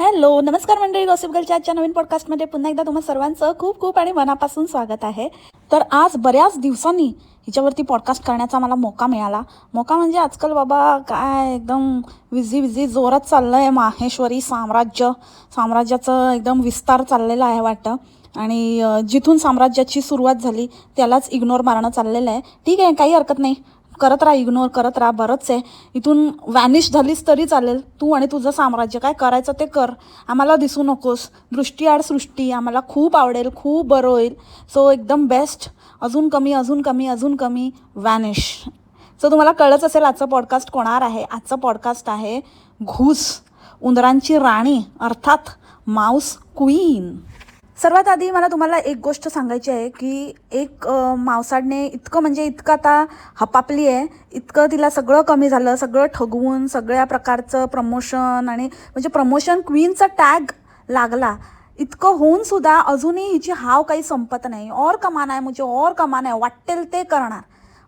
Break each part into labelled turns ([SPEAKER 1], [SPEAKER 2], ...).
[SPEAKER 1] Hello नमस्कार मंडळी गॉसिपगलच्या आजच्या नवीन पॉडकास्टमध्ये पुन्हा एकदा तुम्हा सर्वांचं खूप खूप आणि मनापासून स्वागत आहे. तर आज बऱ्याच दिवसांनी हिच्यावरती पॉडकास्ट करण्याचा मला मोका मिळाला. मोका म्हणजे आजकाल बाबा काय एकदम विझी विझी जोरात चाललं आहे माहेश्वरी साम्राज्य. साम्राज्याचं एकदम विस्तार चाललेला आहे वाटतं. आणि जिथून साम्राज्याची सुरुवात झाली त्यालाच इग्नोर मारणं चाललेलं आहे. ठीक आहे काही हरकत नाही. करत राहा इग्नोर करत राहा बरंच आहे. इथून वॅनिश झालीस तरी चालेल. तू आणि तुझं साम्राज्य काय करायचं ते कर. आम्हाला दिसू नकोस. दृष्टी आड सृष्टी. आम्हाला खूप आवडेल खूप बरं होईल. सो एकदम बेस्ट अजून कमी अजून कमी अजून कमी. वॅनिश सो तुम्हाला कळलंच असेल आजचं पॉडकास्ट कोणार आहे. आजचं पॉडकास्ट आहे घूस. उंदरांची राणी अर्थात माऊस क्वीन सर्वात आधी मला तुम्हाला एक गोष्ट सांगायची आहे की एक मावसाडने इतकं म्हणजे इतकं आता हपापली आहे इतकं तिला सगळं कमी झालं सगळं ठगवून सगळ्या प्रकारचं प्रमोशन आणि म्हणजे प्रमोशन क्वीनचा टॅग लागला. इतकं होऊन सुद्धा अजूनही हिची हाव काही संपत नाही. और कमाना आहे म्हणजे और कमाना आहे. वाटेल ते करणार.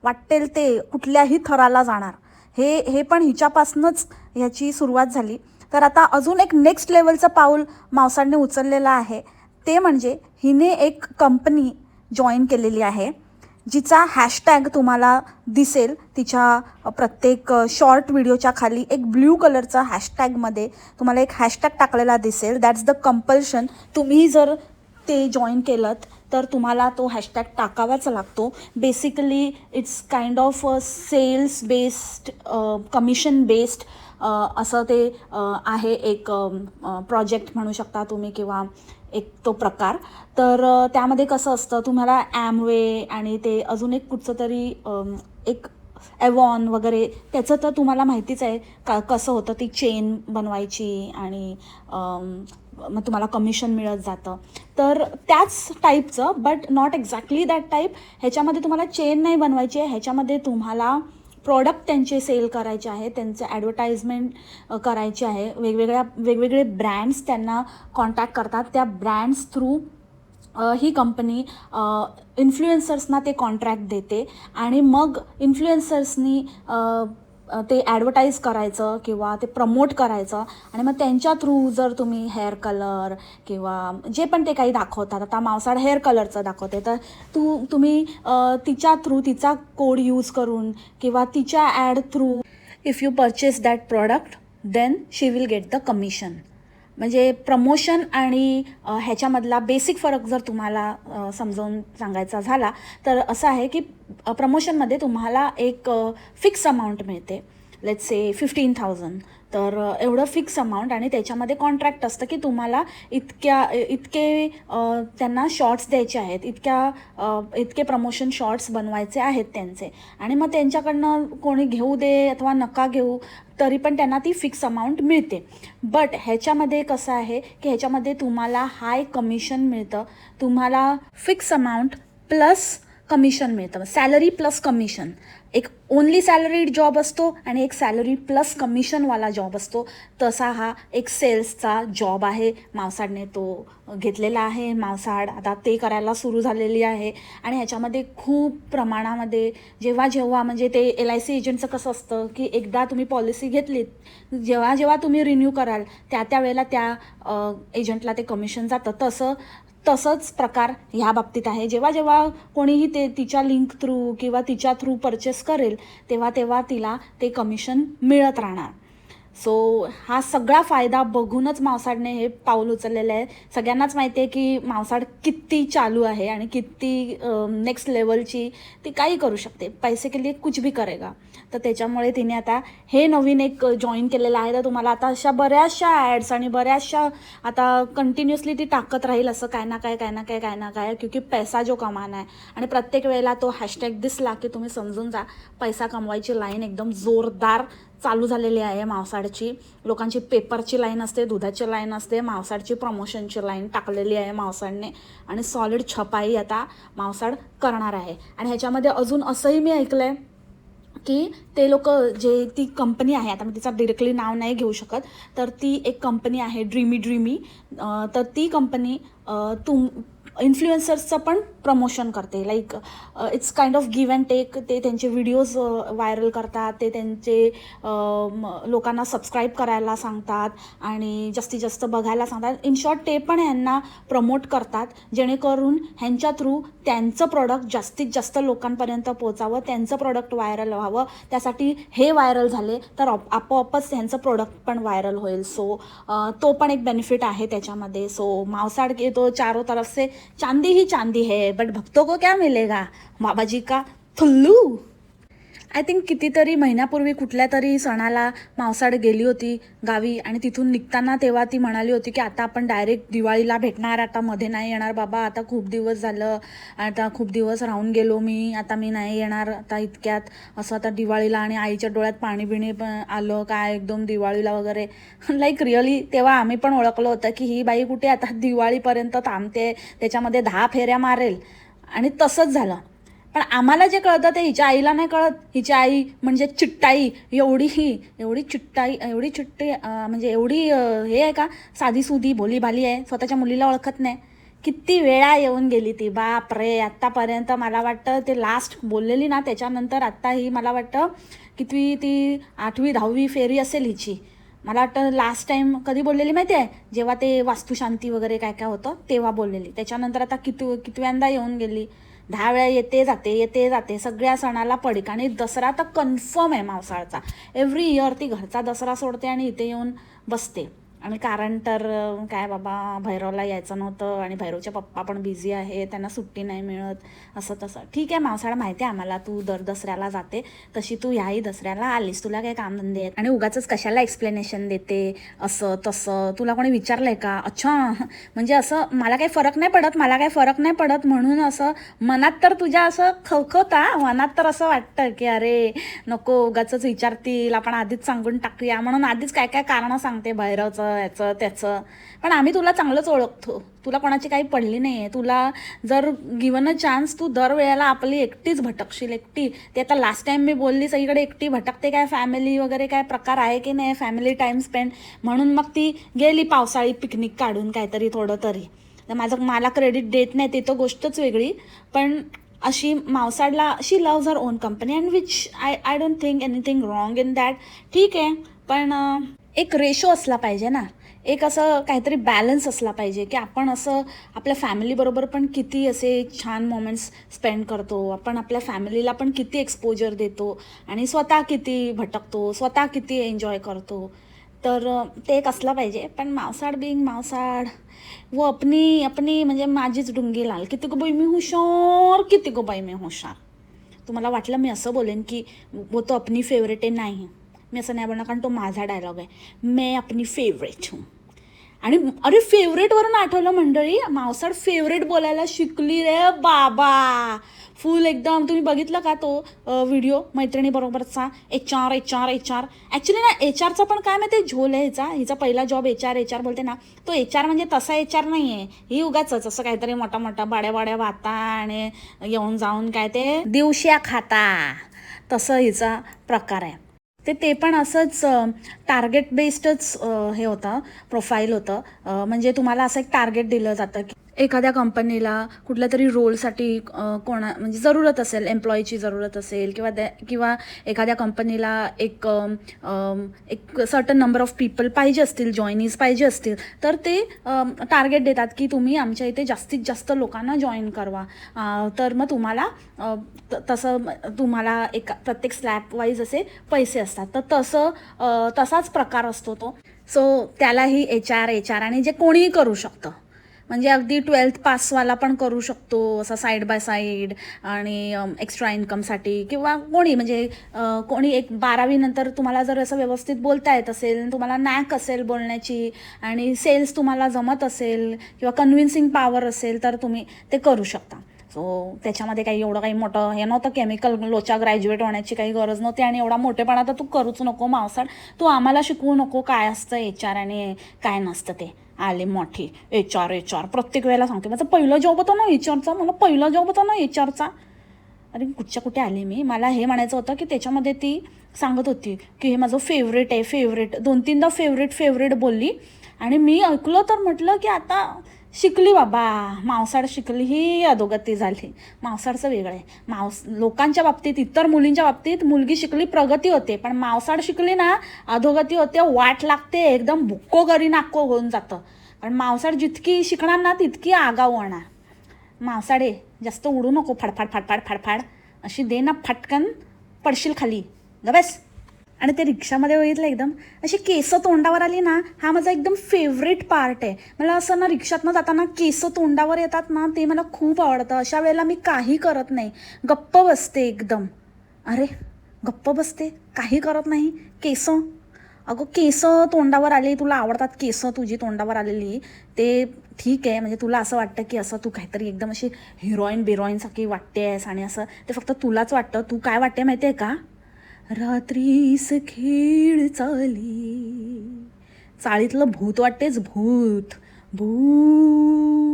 [SPEAKER 1] वाटेल ते कुठल्याही थराला जाणार. हे हे पण हिच्यापासूनच ह्याची सुरुवात झाली. तर आता अजून एक नेक्स्ट लेवलचं पाऊल मावसाडने उचललेलं आहे. ते म्हणजे हिने एक कंपनी जॉईन केलेली आहे जिचा हॅशटॅग तुम्हाला दिसेल. तिच्या प्रत्येक शॉर्ट व्हिडिओच्या खाली एक ब्ल्यू कलरचा हॅशटॅगमध्ये तुम्हाला एक हॅशटॅग टाकलेला दिसेल. दॅट्स द कंपल्शन तुम्ही जर ते जॉईन केलं तर तुम्हाला तो हॅशटॅग टाकावाच लागतो. Basically it's kind of sales based commission based असं ते आहे एक प्रोजेक्ट म्हणू शकता तुम्ही किंवा एक तो प्रकार. तर त्यामध्ये कसं असतं तुम्हाला ॲमवे आणि ते अजून एक कुठचं तरी एक ॲवॉन वगैरे त्याचं तर तुम्हाला माहितीच आहे का कसं होतं ती चेन बनवायची आणि मग तुम्हाला कमिशन मिळत जातं. तर त्याच टाईपचं but not exactly that type ह्याच्यामध्ये तुम्हाला चेन नाही बनवायची आहे ह्याच्यामध्ये तुम्हाला प्रॉडक्ट त्यांचे सेल करायचे आहे त्यांचे ॲडव्हर्टाईजमेंट करायचे आहे. वेगवेगळ्या वेगवेगळे ब्रँड्स त्यांना कॉन्टॅक्ट करतात. त्या ब्रँड्स थ्रू ही कंपनी इन्फ्लुएन्सर्सना ते कॉन्ट्रॅक्ट देते. आणि मग इन्फ्लुएन्सर्सनी ते ॲडव्हर्टाईज करायचं किंवा ते प्रमोट करायचं. आणि मग त्यांच्या थ्रू जर तुम्ही हेअर कलर किंवा जे पण ते काही दाखवतात. आता मावसाळ हेअर कलरचं दाखवते. तर तू तुम्ही तिच्या थ्रू तिचा कोड यूज करून किंवा तिच्या ad through if you purchase that product then she will get the commission म्हणजे प्रमोशन आणि ह्याच्यामधला बेसिक फरक जर तुम्हाला समजावून सांगायचा झाला तर असं आहे की प्रमोशनमध्ये तुम्हाला एक फिक्स अमाऊंट मिळते. लेट्स से फिफ्टीन थाउजंड तर एवढं फिक्स अमाऊंट आणि त्याच्यामध्ये कॉन्ट्रॅक्ट असतं की तुम्हाला इतक्या इतके त्यांना शॉर्ट्स द्यायचे आहेत इतक्या इतके प्रमोशन शॉर्ट्स बनवायचे आहेत त्यांचे. आणि मग त्यांच्याकडनं कोणी घेऊ दे अथवा नका घेऊ तरी पण त्यांना ती फिक्स अमाऊंट मिळते. बट ह्याच्यामध्ये कसं आहे की ह्याच्यामध्ये तुम्हाला हाय कमिशन मिळतं. तुम्हाला फिक्स अमाऊंट प्लस कमिशन मिळतं. सॅलरी प्लस कमिशन एक ओनली सॅलरीड जॉब असतो आणि एक सॅलरी प्लस कमिशनवाला जॉब असतो. तसा हा एक सेल्सचा जॉब आहे. मावसाडने तो घेतलेला आहे. मावसाड आता ते करायला सुरू झालेली आहे. आणि ह्याच्यामध्ये खूप प्रमाणामध्ये जेव्हा जेव्हा म्हणजे ते एल आय सी एजंटचं कसं असतं की एकदा तुम्ही पॉलिसी घेतलीत जेव्हा जेव्हा तुम्ही रिन्यू कराल त्या त्या वेळेला त्या एजंटला ते कमिशन जातं. तसं तसंच प्रकार ह्या बाबतीत आहे. जेव्हा जेव्हा कोणीही ते तिच्या लिंक थ्रू किंवा तिच्या थ्रू परचेस करेल तेव्हा तेव्हा तिला ते कमिशन मिळत राहणार. सो हा सगळा फायदा बघूनच मावसाडने हे पाऊल उचललेलं आहे. सगळ्यांनाच माहिती आहे की मावसाड किती चालू आहे आणि किती नेक्स्ट लेवलची ती काही करू शकते. पैसे के लिए कुछ भी करेगा. तर त्याच्यामुळे तिने आता हे नवीन एक जॉईन केलेलं आहे. तर तुम्हाला आता अशा बऱ्याचशा ॲड्स आणि बऱ्याचशा आता कंटिन्युअसली ती टाकत राहील असं काय ना काय काय ना काय काय ना काय क्योंकि पैसा जो कमाना आहे. आणि प्रत्येक वेळेला तो हॅशटॅग दिसला की तुम्ही समजून जा पैसा कमवायची लाईन एकदम जोरदार चालू झालेली आहे मावसाडची लोकांची पेपरची लाईन असते दुधाची लाईन असते मावसाडची प्रमोशनची लाईन टाकलेली आहे मावसाडने आणि सॉलिड छपाई आता मावसाड करणार आहे. आणि ह्याच्यामध्ये अजून असंही मी ऐकलं आहे की ते लोक जे ती कंपनी आहे आता मी तिचं डिरेक्टली नाव नाही घेऊ शकत तर ती एक कंपनी आहे ड्रीमी ड्रीमी तर ती कंपनी तुम इन्फ्लुएन्सर्सचं पण प्रमोशन करते. Like it's kind of give and take ते त्यांचे व्हिडिओज व्हायरल करतात. ते त्यांचे लोकांना सबस्क्राईब करायला सांगतात आणि जास्तीत जास्त बघायला सांगतात. इन शॉर्ट ते पण ह्यांना प्रमोट करतात. जेणेकरून ह्यांच्या थ्रू त्यांचं प्रॉडक्ट जास्तीत जास्त लोकांपर्यंत पोहोचावं त्यांचं प्रॉडक्ट व्हायरल व्हावं. त्यासाठी हे व्हायरल झाले तर आपोआपच ह्यांचं प्रोडक्ट पण व्हायरल होईल. सो तो पण एक बेनिफिट आहे त्याच्यामध्ये. सो मावसाड के तो चारों तरफ से चांदी ही चांदी है बट भक्तों को क्या मिलेगा? बाबाजी का थुल्लू। आय थिंक कितीतरी महिन्यापूर्वी कुठल्या तरी सणाला मावसाड गेली होती गावी आणि तिथून निघताना तेव्हा ती म्हणाली होती की आता आपण डायरेक्ट दिवाळीला भेटणार आता मध्ये नाही येणार बाबा आता खूप दिवस झालं आता खूप दिवस राहून गेलो मी आता मी नाही येणार आता इतक्यात असं आता दिवाळीला आणि आईच्या डोळ्यात पाणी बिणी पण आलं काय एकदम दिवाळीला वगैरे. लाईक रिअली तेव्हा आम्ही पण ओळखलं होतं की ही बाई कुठे आता दिवाळीपर्यंत थांबते त्याच्यामध्ये दहा फेऱ्या मारेल. आणि तसंच झालं. पण आम्हाला जे कळतं ते हिच्या आईला नाही कळत. हिची आई म्हणजे चिट्टाई. एवढी ही एवढी चिट्टाई एवढी चिट्टी म्हणजे एवढी हे आहे का? साधी सुधी भोलीभाली आहे. स्वतःच्या मुलीला ओळखत नाही. किती वेळा येऊन गेली ती. बाप रे आत्तापर्यंत मला वाटतं ते लास्ट बोललेली ना त्याच्यानंतर आत्ता ही मला वाटतं कितवी ती आठवी दहावी फेरी असेल हिची. मला वाटतं लास्ट टाइम कधी बोललेली माहिती आहे? जेव्हा ते वास्तुशांती वगैरे काय काय होतं तेव्हा बोललेली. त्याच्यानंतर आता किती कितव्यांदा येऊन गेली. दहा वेळा येते जाते येते जाते सगळ्या सणाला पडीक आणि दसरा तर कन्फर्म आहे मावसाळचा. एव्हरी इयर ती घरचा दसरा सोडते आणि इथे येऊन बसते. आणि कारण तर काय बाबा भैरवला यायचं नव्हतं आणि भैरवचे पप्पा पण बिझी आहे त्यांना सुट्टी नाही मिळत असं तसं. ठीक आहे मावसाळा माहिती आहे आम्हाला तू दर दसऱ्याला जाते. तशी तू ह्याही दसऱ्याला आलीस तुला काही कामधंदे आहेत. आणि उगाच कशाला एक्सप्लेनेशन देते असं तसं? तुला कोणी विचारलंय का? अच्छा म्हणजे असं मला काही फरक नाही पडत मला काही फरक नाही पडत म्हणून असं मनात तर तुझ्या असं खवखवता मनात तर असं वाटतं की अरे नको उगाच विचारतील आपण आधीच सांगून टाकूया म्हणून आधीच काय काय कारणं सांगते भैरवचं. याचं त्याचं. पण आम्ही तुला चांगलंच ओळखतो. तुला कोणाची काही पडली नाही आहे तुला जर गिवन अ चान्स तू दरवेळेला आपली एकटीच भटकशील एकटी. ते आता लास्ट टाइम मी बोलली सगळीकडे एकटी भटकते काय? फॅमिली वगैरे काय प्रकार आहे की नाही? फॅमिली टाईम स्पेंड म्हणून मग ती गेली पावसाळी पिकनिक काढून काहीतरी थोडं तरी. तर माझं मला क्रेडिट देत नाही ते तर गोष्टच वेगळी. पण अशी मावसाडला she loves her own company and which I I don't think anything wrong in that ठीक आहे. पण एक रेशो असला पाहिजे ना. एक असं काहीतरी बॅलन्स असला पाहिजे की आपण असं आपल्या फॅमिलीबरोबर पण किती असे छान मोमेंट्स स्पेंड करतो. आपण आपल्या फॅमिलीला पण किती एक्सपोजर देतो आणि स्वतः किती भटकतो स्वतः किती एन्जॉय करतो. तर ते एक असलं पाहिजे. पण मावसाड बिंग मावसाड व अपनी अपनी म्हणजे माझीच डुंगी लाल. किती गो बाई मी हुशार किती गो बाई मी हुशार. तुम्हाला वाटलं मी असं बोलेन की वो तो अपनी फेवरेट आहे नाही. मी असं नाही बोलणार कारण तो माझा डायलॉग आहे. मैं अपनी फेवरेट हूँ. आणि अरे फेवरेटवरून आठवलं मंडळी मावसाड फेवरेट बोलायला शिकली रे बाबा. फुल एकदम तुम्ही बघितलं का तो video मैत्रिणीबरोबरचा H R H R H R actually ना एच आरचा पण काय माहिती झोल आहे हिचा हिचा पहिला job H R H R बोलते ना. तो एच आर म्हणजे तसा एच आर नाही आहे ही उगाच असं काहीतरी मोठा मोठा बाड्या बाड्या वाता आणि येऊन जाऊन काय ते दिवश्या खाता. तसं हिचा प्रकार आहे. ते ते पण असंच टार्गेट बेस्डच हे होतं प्रोफाईल होतं. म्हणजे तुम्हाला असं एक टार्गेट दिलं जातं की एखाद्या कंपनीला कुठल्या तरी रोलसाठी कोणा म्हणजे जरूरत असेल एम्प्लॉईची जरूरत असेल किंवा त्या किंवा एखाद्या कंपनीला एक एक सर्टन नंबर ऑफ पीपल पाहिजे असतील जॉईनीज पाहिजे असतील तर ते टार्गेट देतात की तुम्ही आमच्या इथे जास्तीत जास्त लोकांना जॉईन करवा. तर मग तुम्हाला त- तसं तुम्हाला एक प्रत्येक स्लॅब वाईज असे पैसे असतात. तर तसं तसाच प्रकार असतो तो. सो त्यालाही एच आर एच आर आणि जे कोणीही करू शकतं. म्हणजे अगदी ट्वेल्थ पासवाला पण करू शकतो असा साईड बाय साईड आणि एक्स्ट्रा इन्कमसाठी किंवा कोणी म्हणजे कोणी एक बारावीनंतर तुम्हाला जर असं व्यवस्थित बोलता येत असेल तुम्हाला नॅक असेल बोलण्याची आणि सेल्स तुम्हाला जमत असेल किंवा कन्व्हिन्सिंग पॉवर असेल तर तुम्ही ते करू शकता. सो त्याच्यामध्ये काही एवढं काही मोठं हे नव्हतं केमिकल लोचा ग्रॅज्युएट होण्याची काही गरज नव्हती आणि एवढा मोठेपणा तर तू करूच नको मावसाड तू आम्हाला शिकवू नको काय असतं एच आर आणि काय नसतं ते. आले मोठी. एच आर एच आर प्रत्येक वेळेला सांगते माझा पहिला जॉब होता ना एच आरचा मला पहिला जॉब होता ना एच आरचा अरे कुठच्या कुठे आले मी? मला हे म्हणायचं होतं की त्याच्यामध्ये ती सांगत होती की हे माझं फेवरेट आहे फेवरेट दोन तीनदा फेवरेट फेवरेट बोलली. आणि मी ऐकलं तर म्हटलं की आता शिकली बाबा. मावसाड शिकली ही अधोगती झाली. मावसाडचं वेगळं आहे. मावस लोकांच्या बाबतीत इतर मुलींच्या बाबतीत मुलगी शिकली प्रगती होते. पण मावसाड शिकली ना अधोगती होते वाट लागते एकदम बुक्को गरी नाक्को होऊन जातं. कारण मावसाड जितकी शिकणार ना तितकी आगाऊ होणार. मावसाडे जास्त उडू नको फडफाड फडफाड फडफाड. अशी दे ना फटकन पडशील खाली. गबस आणि ते रिक्षामध्ये बघितलं एकदम अशी केस तोंडावर आली ना हा माझा एकदम फेवरेट पार्ट आहे. मला असं ना रिक्षातनं जाताना केस तोंडावर येतात ना ते मला खूप आवडतं. अशा वेळेला मी काही करत नाही. गप्प बसते एकदम. अरे गप्प बसते? काही करत नाही? केस? अगं केस तोंडावर आली तुला आवडतात केसं तुझी तोंडावर आलेली. ते ठीक आहे म्हणजे तुला असं वाटतं की असं तू काहीतरी एकदम अशी हिरोईन बिरोईनसारखी वाटतेस आणि असं ते फक्त तुलाच वाटतं. तू काय वाटते माहिती आहे का? रात्रीस खेळ चाली. चाळीतलं भूत वाटतेच भूत. भूत.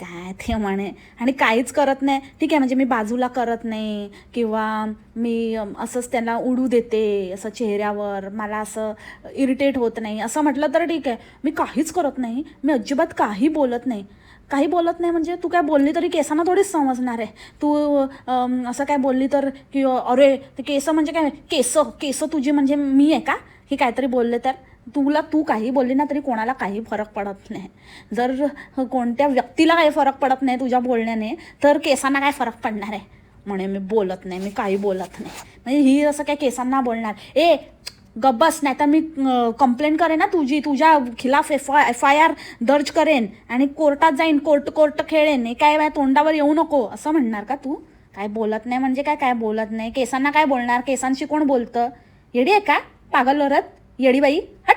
[SPEAKER 1] काय ते म्हणे. आणि काहीच करत नाही. ठीक आहे म्हणजे मी बाजूला करत नाही. किंवा मी असंच त्यांना उडू देते असं चेहऱ्यावर. मला असं इरिटेट होत नाही. असं म्हटलं तर ठीक आहे. मी काहीच करत नाही. मी अजिबात काही बोलत नाही. काही बोलत नाही म्हणजे तू काय बोलली तरी केसांना थोडीच समजणार आहे. तू असं काय बोलली तर की अरे ते केस म्हणजे काय? केस केस तुझी म्हणजे मी आहे का? ही काहीतरी बोलले तर तुला तू काही बोलली ना तरी कोणाला काही फरक पडत नाही. जर कोणत्या व्यक्तीला काही फरक पडत नाही तुझ्या बोलण्याने तर केसांना काय फरक पडणार आहे? म्हणे मी बोलत नाही मी काही बोलत नाही. म्हणजे ही असं काय केसांना बोलणार. ए गब्बस नाही तर मी कंप्लेंट करेन ना तुझी तुझ्या खिलाफ F I F I R दर्ज करेन आणि कोर्टात जाईन कोर्ट कोर्ट खेळेन. हे काय तोंडावर येऊ नको असं म्हणणार का तू? काय बोलत नाही म्हणजे काय काय बोलत नाही? केसांना काय बोलणार? केसांशी कोण बोलतं? येडी आहे का? पागल वरत येडीबाई हट!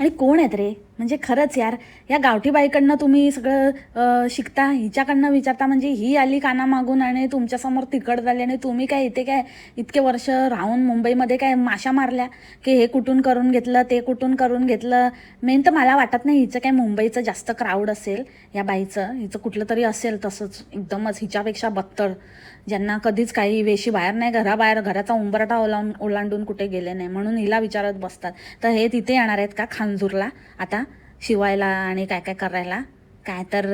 [SPEAKER 1] आणि कोण आहेत रे? म्हणजे खरंच यार या गावठी बाईकडनं तुम्ही सगळं शिकता हिच्याकडनं विचारता म्हणजे ही आली काना मागून आणि तुमच्यासमोर तिकड झाली आणि तुम्ही काय इथे काय इतके वर्ष राहून मुंबईमध्ये काय माशा मारल्या की हे कुठून करून घेतलं ते कुठून करून घेतलं? मेन तर मला वाटत नाही हिचं काय मुंबईचं जास्त क्राऊड असेल या बाईचं. हिचं कुठलं तरी असेल तसंच एकदमच हिच्यापेक्षा बत्तर. ज्यांना कधीच काही वेशी बाहेर नाही घराबाहेर घराचा उंबरटा ओलांड ओलांडून कुठे गेले नाही म्हणून हिला विचारत बसतात. तर हे तिथे येणार आहेत का खांजूरला? आता शिवायला आणि काय काय करायला. काय तर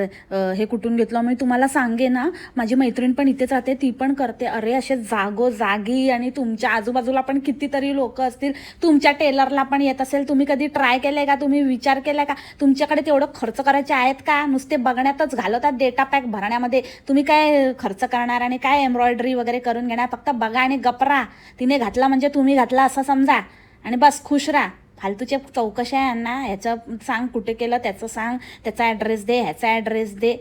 [SPEAKER 1] हे कुठून घेतलं मी तुम्हाला सांगे ना माझी मैत्रीण पण इथेच राहते ती पण करते. अरे असे जागो जागी आणि तुमच्या आजूबाजूला पण कितीतरी लोक असतील. तुमच्या टेलरला पण येत असेल. तुम्ही कधी ट्राय केलंय का? तुम्ही विचार केलाय का? तुमच्याकडे तेवढं खर्च करायचे आहेत का? नुसते बघण्यातच घालवतात डेटा पॅक भरण्यामध्ये. तुम्ही काय खर्च करणार आणि काय एम्ब्रॉयडरी वगैरे करून घेणार? फक्त बघा आणि गपरा तिने घातला म्हणजे तुम्ही घातला असं समजा. आणि बस खुश राहा. फालतूच्या चौकशा आहे ना ह्याचं सांग कुठे केलं त्याचं सांग त्याचा ॲड्रेस दे ह्याचा ॲड्रेस दे.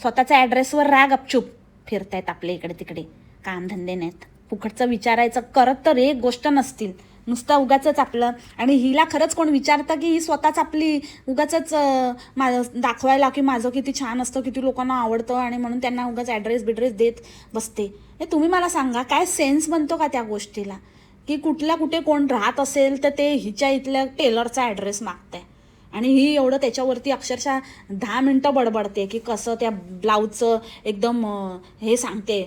[SPEAKER 1] स्वतःच्या ॲड्रेसवर राग अपचूप फिरतायत आपल्या इकडे तिकडे कामधंदे नाहीत. फुकटचं विचारायचं करत तर एक गोष्ट नसतील. नुसतं उगाचच आपलं आणि हिला खरंच कोण विचारतं की ही स्वतःच आपली उगाचंच मा दाखवायला की माझं किती छान असतं किती लोकांना आवडतं आणि म्हणून त्यांना उगाच ॲड्रेस बिड्रेस देत बसते. हे तुम्ही मला सांगा काय सेन्स बनतो का त्या गोष्टीला? की कुठल्या कुठे कोण राहत असेल तर ते हिच्या इथल्या टेलरचा ॲड्रेस मागते आणि ही एवढं त्याच्यावरती अक्षरशः दहा मिनटं बडबडते की कसं त्या ब्लाऊजचं एकदम हे सांगते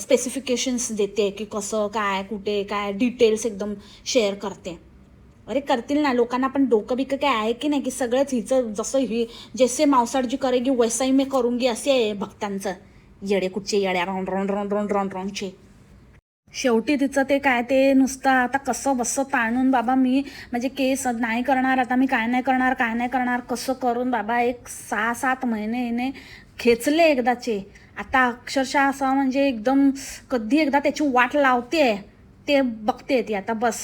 [SPEAKER 1] स्पेसिफिकेशन्स देते की कसं काय कुठे काय डिटेल्स एकदम शेअर करते. अरे करतील ना लोकांना पण डोकं बिकं काय आहे की नाही की सगळंच हिचं जसं ही जसे मावसाडजी करेगी वैसाही मी करूंगी असे आहे भक्तांचं. येडे कुठचे येड्या राऊंड राऊंड रॉन राऊंड रॉन रॉनचे. शेवटी तिचं ते काय ते नुसतं आता कसं बसं ताणून बाबा मी म्हणजे केस नाही करणार आता मी काय नाही करणार काय नाही करणार कसं करून बाबा एक सहा सात महिने हिने खेचले एकदाचे. आता अक्षरशः असं म्हणजे एकदम कधी एकदा त्याची वाट लावते ते बघते ती. आता बस.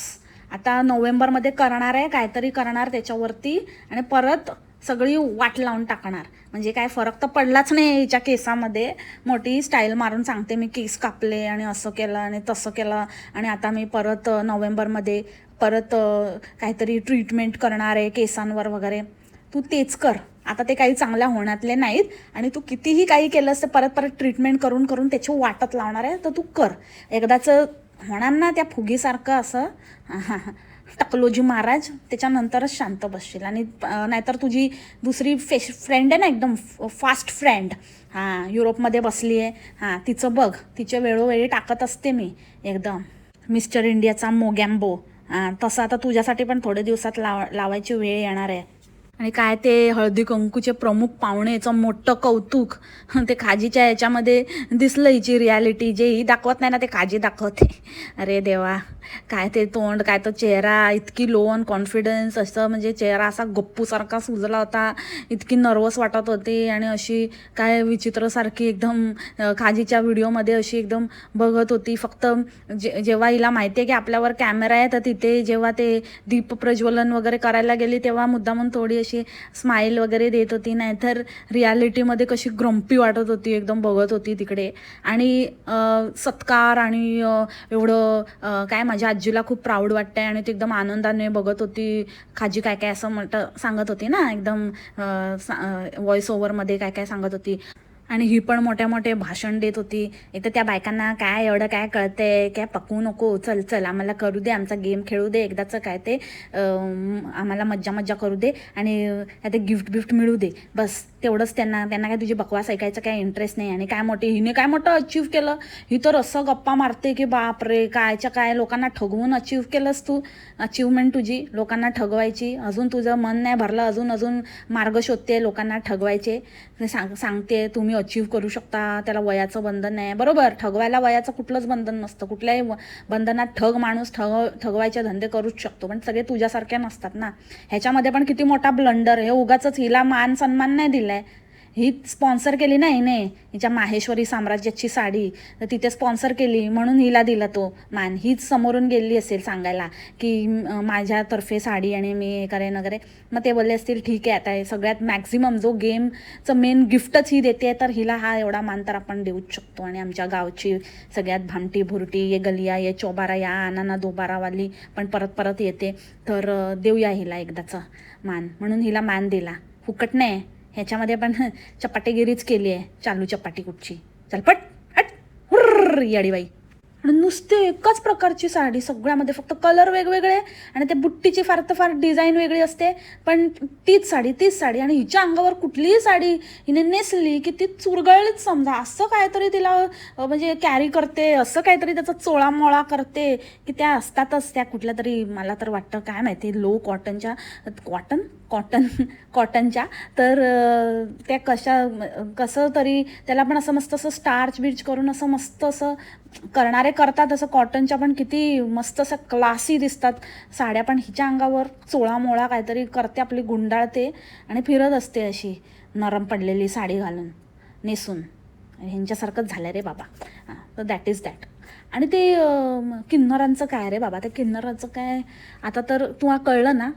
[SPEAKER 1] आता नोव्हेंबरमध्ये करणार आहे काहीतरी करणार त्याच्यावरती आणि परत सगळी वाट लावून टाकणार. म्हणजे काय फरक तर पडलाच नाही हिच्या केसामध्ये. मोठी स्टाईल मारून सांगते मी केस कापले आणि असं केलं आणि तसं केलं. आणि आता मी परत नोव्हेंबरमध्ये परत काहीतरी ट्रीटमेंट करणार आहे केसांवर वगैरे. तू तेच कर. आता ते काही चांगल्या होण्यातले नाहीत. आणि तू कितीही काही केलंस तर परत परत ट्रीटमेंट करून करून त्याची वाटत लावणार आहे तर तू कर. एकदाचं होणार ना त्या फुगीसारखं असं? टकलोजी महाराज त्याच्यानंतरच शांत बसशील. आणि नाहीतर तुझी दुसरी फेश फ्रेंड आहे ना एकदम फास्ट फ्रेंड हां युरोपमध्ये बसली आहे हां तिचं बघ तिचं वेळोवेळी टाकत असते मी एकदम. मिस्टर इंडियाचा मोगॅम्बो. हां तसं आता तुझ्यासाठी पण थोडे दिवसात लाव लावायची वेळ येणार आहे. आणि काय ते हळदी कुंकूचे प्रमुख पाहुणेचं मोठं कौतुक ते खाजीच्या याच्यामध्ये दिसलं हिची रियालिटी जे ही दाखवत नाही ना ते खाजी दाखवते. अरे देवा काय ते तोंड काय तो चेहरा इतकी लो ऑन कॉन्फिडन्स असं म्हणजे चेहरा असा गप्पूसारखा सुजला होता इतकी नर्वस वाटत होती आणि अशी काय विचित्रसारखी एकदम खाजीच्या व्हिडिओमध्ये अशी एकदम बघत होती. फक्त जे जेव्हा हिला माहिती आहे की आपल्यावर कॅमेरा आहे तर तिथे जेव्हा ते दीप प्रज्वलन वगैरे करायला गेली तेव्हा मुद्दामून थोडी अशी स्माईल वगैरे देत होती नाहीतर रियालिटीमध्ये कशी ग्रंपी वाटत होती एकदम बघत होती तिकडे. आणि सत्कार आणि एवढं काय माझ्या आजीला खूप प्राऊड वाटतंय आणि ती एकदम आनंदाने बघत होती. खाजी काय काय असं म्हणतं सांगत होती ना एकदम व्हॉइस ओव्हरमध्ये काय काय सांगत होती. आणि ही पण मोठ्या मोठे भाषण देत होती. एक तर त्या बायकांना काय एवढं काय कळतंय? काय पकवू नको? चल चल आम्हाला करू दे आमचा गेम खेळू दे एकदाचं काय ते आम्हाला मज्जा मज्जा करू दे आणि काय ते गिफ्ट बिफ्ट मिळू दे. बस तेवढंच त्यांना त्यांना काय तुझी बकवास ऐकायचं काय इंटरेस्ट नाही आणि काय मोठी हिने काय मोठं अचीव केलं? ही तर असं गप्पा मारते की बापरे कायच्या काय लोकांना ठगवून अचीव केलंस तू? अचीवमेंट तुझी लोकांना ठगवायची. अजून तुझं मन नाही भरलं अजून अजून मार्ग शोधते लोकांना ठगवायचे. सांग सांगते तुम्ही अचीव करू शकता त्याला वयाचं बंधन नाही बरोबर ठगवायला वयाचं कुठलंच बंधन नसतं. कुठल्याही बंधनात ठग माणूस ठग ठगवायचे धंदे करूच शकतो. पण सगळे तुझ्यासारखे नसतात ना. ह्याच्यामध्ये पण किती मोठा ब्लंडर हे उगाच हिला मान सन्मान नाही दिलाय. ही स्पॉन्सर केली नाही ने हिच्या माहेश्वरी साम्राज्याची साडी तर तिथे स्पॉन्सर केली म्हणून हिला दिला तो. मान हीच समोरून गेली असेल सांगायला की माझ्यातर्फे साडी आणि मी हे करेन वगैरे. मग ते बोलले असतील ठीक आहे आता हे सगळ्यात मॅक्झिमम जो गेमचं मेन गिफ्टच ही देते तर हिला हा एवढा मान तर आपण देऊच शकतो. आणि आमच्या गावची सगळ्यात भामटी भुरटी ये गलिया ये चोबारा या आनाना दोबारावाली पण परत परत येते. तर देऊया हिला एकदाचा मान म्हणून हिला मान दिला. फुकट नाही. ह्याच्यामध्ये पण चपाटेगिरीच केली आहे चालू चपाटी कुठची. चल पट हट हुर्र याडीबाई आणि नुसते एकाच प्रकारची साडी सगळ्यामध्ये फक्त कलर वेगवेगळे आणि त्या बुट्टीची फार तर फार डिझाईन वेगळी असते पण तीच साडी तीच साडी आणि हिच्या अंगावर कुठलीही साडी हिने नेसली की ती चुरगळलीच समजा. असं काहीतरी तिला म्हणजे कॅरी करते असं काहीतरी त्याचा चोळामोळा करते की त्या असतातच त्या कुठल्या तरी मला तर वाटतं काय माहिती लो कॉटनच्या कॉटन कॉटन कॉटनच्या तर त्या कशा कसं तरी त्याला पण असं मस्त असं स्टार्च बिर्च करून असं मस्त असं करणारे करतात. असं कॉटनच्या पण किती मस्त असं क्लासी दिसतात. साड्या पण हिच्या अंगावर चोळामोळा काहीतरी करते आपली गुंडाळते आणि फिरत असते अशी नरम पडलेली साडी घालून नेसून. ह्यांच्यासारखंच झालं रे बाबा. हां तर दॅट इज दॅट आणि ते किन्नरांचं काय रे बाबा? त्या किन्नराचं काय? आता तर तुला कळलं ना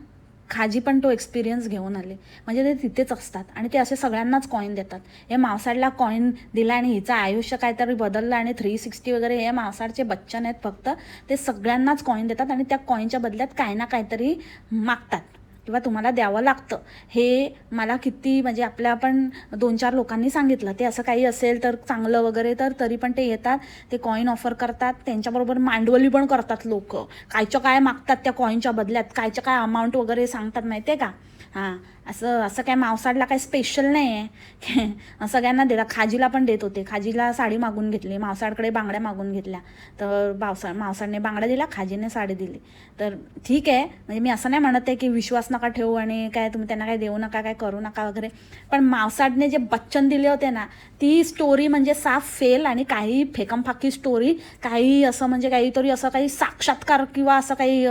[SPEAKER 1] खाजी पण तो एक्सपिरियन्स घेऊन आले. म्हणजे ते तिथेच असतात आणि ते असे सगळ्यांनाच कॉईन देतात. हे मावसाडला कॉईन दिला आणि हिचं आयुष्य काहीतरी बदललं आणि थ्री सिक्स्टी वगैरे हे मावसाडचे बच्चन आहेत फक्त ते सगळ्यांनाच कॉईन देतात आणि त्या कॉईनच्या बदल्यात काही ना काहीतरी मागतात. किंवा तुम्हाला द्यावं लागतं. हे मला किती म्हणजे आपल्या पण दोन चार लोकांनी सांगितलं. ते असं काही असेल तर चांगलं वगैरे तर तरी पण ते येतात. ते कॉईन ऑफर करतात. त्यांच्याबरोबर मांडवली पण करतात लोक. कायच्या काय मागतात त्या कॉईनच्या बदल्यात? कायच्या काय अमाऊंट वगैरे सांगतात माहिती आहे का? हां असं असं काय मावसाडला काय स्पेशल नाही आहे सगळ्यांना दिला खाजीला पण देत होते. खाजीला साडी मागून घेतली. मावसाडकडे बांगड्या मागून घेतल्या. तर मावसा मावसाडने बांगड्या दिला खाजीने साडी दिली. तर ठीक आहे. म्हणजे मी असं नाही म्हणत आहे की विश्वास नका ठेवू आणि काय तुम्ही त्यांना काय देऊ नका काय करू नका वगैरे. पण मावसाडने जे बच्चन दिले होते ना ती स्टोरी म्हणजे साफ फेल आणि काही फेकमफाकी स्टोरी काही असं म्हणजे काहीतरी असं काही साक्षात्कार किंवा असं काही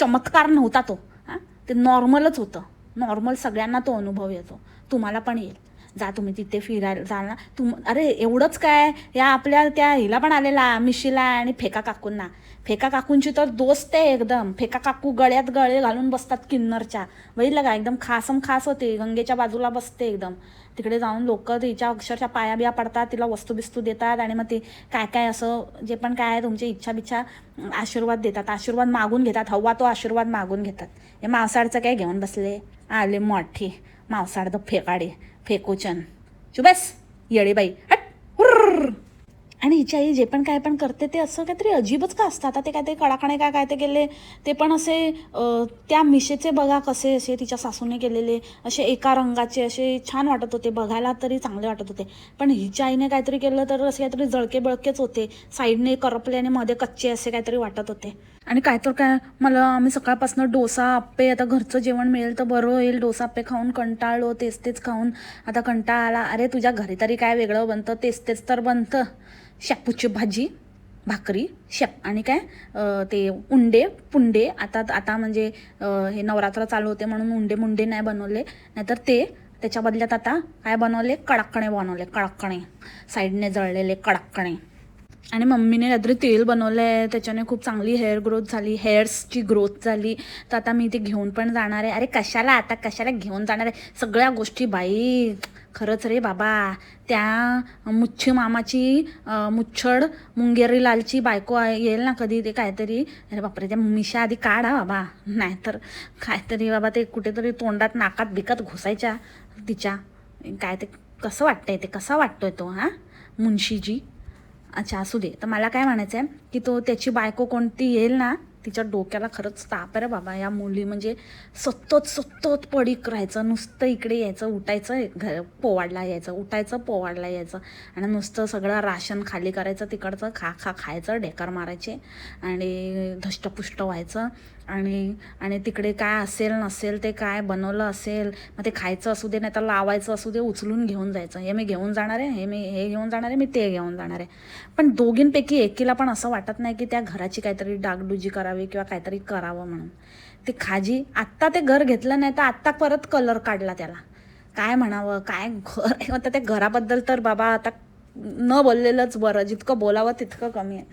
[SPEAKER 1] चमत्कार नव्हता तो. हां? ते नॉर्मलच होतं. नॉर्मल सगळ्यांना तो अनुभव येतो. तुम्हाला पण येईल. जा तुम्ही तिथे फिरायला जाल ना. तुम अरे एवढंच काय? या आपल्या त्या हिला पण आलेला मिशीला आणि फेका काकूंना. फेका काकूंची तर दोस्त आहे एकदम. फेका काकू गळ्यात गळे घालून बसतात किन्नरच्या. बघितलं का? एकदम खासम खास होते. गंगेच्या बाजूला बसते एकदम. तिकडे जाऊन लोक तिच्या अक्षरशः पाया बिया पडतात तिला वस्तू बिस्तू देतात आणि मग ते काय काय असं जे पण काय आहे तुमची इच्छा बिच्छा आशीर्वाद देतात. आशीर्वाद मागून घेतात. हवा तो आशीर्वाद मागून घेतात. हे मांसाळचं काय घेऊन बसले? आले मोठी. मावसाड द फेकाडे फेकोचन. चुबस येळीबाई हट आणि हिची आई जे पण काय पण करते ते असं काहीतरी अजीबच का असतं? आता ते काहीतरी कडाकणे काय काय ते केले ते पण असे त्या मिशेचे बघा कसे असे तिच्या सासूने केलेले असे एका रंगाचे असे छान वाटत होते. बघायला तरी चांगले वाटत होते. पण हिच्या आईने काहीतरी केलं तर असे काहीतरी जळके बळकेच होते. साईडने करपल्याने मध्ये कच्चे असे काहीतरी वाटत होते. आणि काय तर काय मला आम्ही सकाळपासून डोसा आप्पे आता घरचं जेवण मिळेल तर बरं होईल. डोसा आप्पे खाऊन कंटाळलो तेच तेच खाऊन. आता कंटाळा आला. अरे तुझ्या घरी तरी काय वेगळं बनतं? तेच तेच तर बनतं. शापूची भाजी भाकरी शेप आणि काय ते उंडे पुंडे. आता आता म्हणजे हे नवरात्र चालू होते म्हणून उंडे मुंडे नाही बनवले. नाहीतर ते त्याच्या बदल्यात आता काय बनवले? कडाकणे बनवले. कडाकणे. साईडने जळलेले कडाकणे. आणि मम्मीने काहीतरी तेल बनवलं आहे त्याच्याने खूप चांगली हेअर ग्रोथ झाली हेअर्सची ग्रोथ झाली. तर आता मी ते घेऊन पण जाणार आहे. अरे कशाला आता? कशाला घेऊन जाणार आहे? सगळ्या गोष्टी बाई खरंच रे बाबा. त्या मुच्छी मामाची मुच्छड मुंगेरी लालची बायको आहे- येईल ना कधी ते काहीतरी? अरे बापरे त्या मिशा आधी काढा बाबा. नाहीतर काहीतरी बाबा ते कुठेतरी तोंडात नाकात बिकत घुसायच्या तिच्या. काय ते कसं वाटतंय ते? कसा वाटतोय तो हां? मुन्शीजी अच्छा असू दे. तर मला काय म्हणायचं आहे की तो त्याची बायको कोणती येईल ना तिच्या डोक्याला खरंच ताप आहे रे बाबा. या मुली म्हणजे सतत सतत पडीक राहायचं नुसतं इकडे यायचं उठायचं घर पोवाडला यायचं उठायचं पोवाडला यायचं आणि नुसतं सगळं राशन खाली करायचं तिकडचं खा खा खायचं ढेकर मारायचे आणि धष्टपुष्ट व्हायचं. आणि आणि तिकडे काय असेल नसेल ते काय बनवलं असेल मग ते खायचं असू दे नाही तर लावायचं असू दे उचलून घेऊन जायचं. हे मी घेऊन जाणार आहे हे मी हे घेऊन जाणार आहे मी ते घेऊन जाणार आहे. पण दोघींपैकी एकीला पण असं वाटत नाही की त्या घराची काहीतरी डागडुजी करावी किंवा काहीतरी करावं म्हणून. ते खाजी आत्ता ते घर घेतलं नाही तर आत्ता परत कलर काढला त्याला. काय म्हणावं काय घर आहे? आता त्या घराबद्दल तर बाबा आता न बोललेलंच बरं जितकं बोलावं तितकं कमी आहे.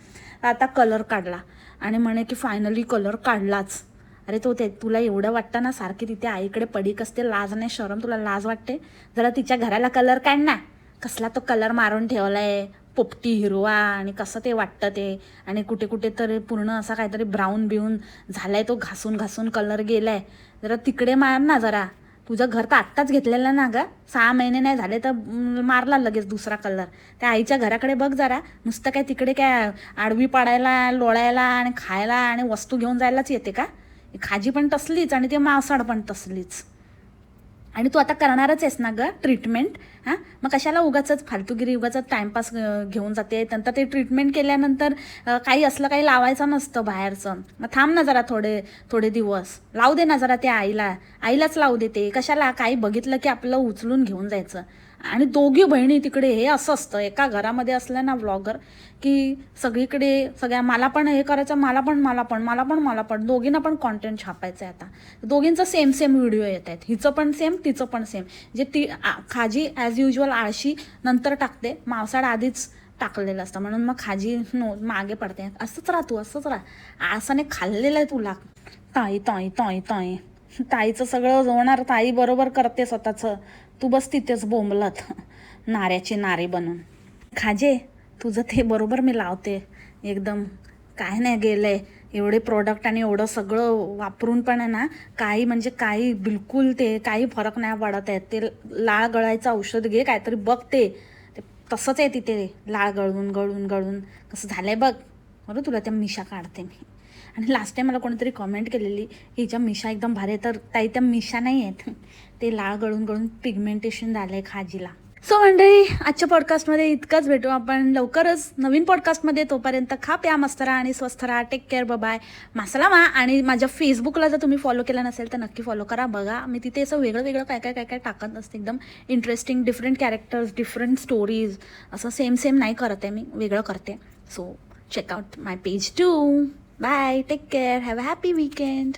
[SPEAKER 1] आता कलर काढला. आणि म्हणे की फायनली कलर काढलाच. अरे तो ते तुला एवढं वाटतं ना सारखी तिथे आईकडे पडीक असते लाज नाही शरम तुला लाज वाटते? जरा तिच्या घराला कलर काढ ना. कसला तो कलर मारून ठेवला आहे पोपटी हिरवा आणि कसं ते वाटतं ते. आणि कुठे कुठे तर पूर्ण असा काहीतरी ब्राऊन बिऊन झालाय तो घासून घासून कलर गेलाय. जरा तिकडे मार ना जरा. तुझं घर तर आत्ताच घेतलेलं ना गं. सहा महिने नाही झाले तर मारला लगेच दुसरा कलर त्या आईच्या घराकडे बघ जरा. नुसतं काय तिकडे काय आडवी पाडायला लोळायला आणि खायला आणि वस्तू घेऊन जायलाच येते का? खाजी पण तसलीच आणि ते मांसाड पण तसलीच. आणि तू आता करणारच आहेस ना ग ट्रीटमेंट हां? मग कशाला उगाचच फालतूगिरी उगाच टाइमपास घेऊन जाते. नंतर ते ट्रीटमेंट केल्यानंतर काही असलं काही लावायचं नसतं बाहेरचं. मग थांब ना जरा थोडे थोडे दिवस. लावू दे ना जरा त्या आईला. आईलाच लावू दे ते कशाला? काही बघितलं की आपलं उचलून घेऊन जायचं. आणि दोघी बहिणी तिकडे हे असं असतं. एका घरामध्ये असलं ना ब्लॉगर की सगळीकडे सगळ्या मला पण हे करायचं मला पण मला पण मला पण मला पण. दोघींना पण कॉन्टेंट छापायचं आहे आता. दोघींचं सेम सेम व्हिडिओ येत आहेत. हिचं पण सेम तिचं पण सेम जे ती खाजी ॲज युजल आळशी नंतर टाकते. मावसाड आधीच टाकलेलं असतं. म्हणून मग खाजी नो मागे पडते. असंच राह तू असंच राह. आसाने खाल्लेलं आहे तुला. ताई ताई ताई ताई. ताईचं सगळं होणार ताई बरोबर करते स्वतःचं. तू बस तिथेच बोंबलत नाऱ्याचे नारे बनून. खाजे तुझं ते बरोबर मी लावते. एकदम काय नाही गेलंय. एवढे प्रोडक्ट आणि एवढं सगळं वापरून पण आहे ना काही म्हणजे काही बिलकुल ते काही फरक नाही पडत आहे. ते लाळ गळायचं औषध घे काहीतरी बघ ते. ते तसंच आहे तिथे लाळ गळून गळून गळून. कसं झालंय बघ. बरं तुला त्या मिशा काढते मी. आणि लास्ट टाइम मला कोणीतरी कमेंट केलेली हिच्या मिशा एकदम भारी आहे तर ताई त्या मिशा नाही आहेत. ते लाळ गळून गळून पिगमेंटेशन आहे खाजीला. सो मंडळी आजच्या पॉडकास्टमध्ये इतकंच भेटू आपण. लवकरच नवीन पॉडकास्टमध्ये तोपर्यंत खा प्या मस्त राहा आणि स्वस्थ राहा. टेक केअर बाय मासला मा आणि माझ्या फेसबुकला जर तुम्ही फॉलो केला नसेल तर नक्की फॉलो करा बघा. मी तिथे असं वेगळं वेगळं काय काय काय काय टाकत असते एकदम interesting different characters different stories असं सेम सेम नाही करत आहे मी. वेगळं करते. So check out my page to bye take care have a happy weekend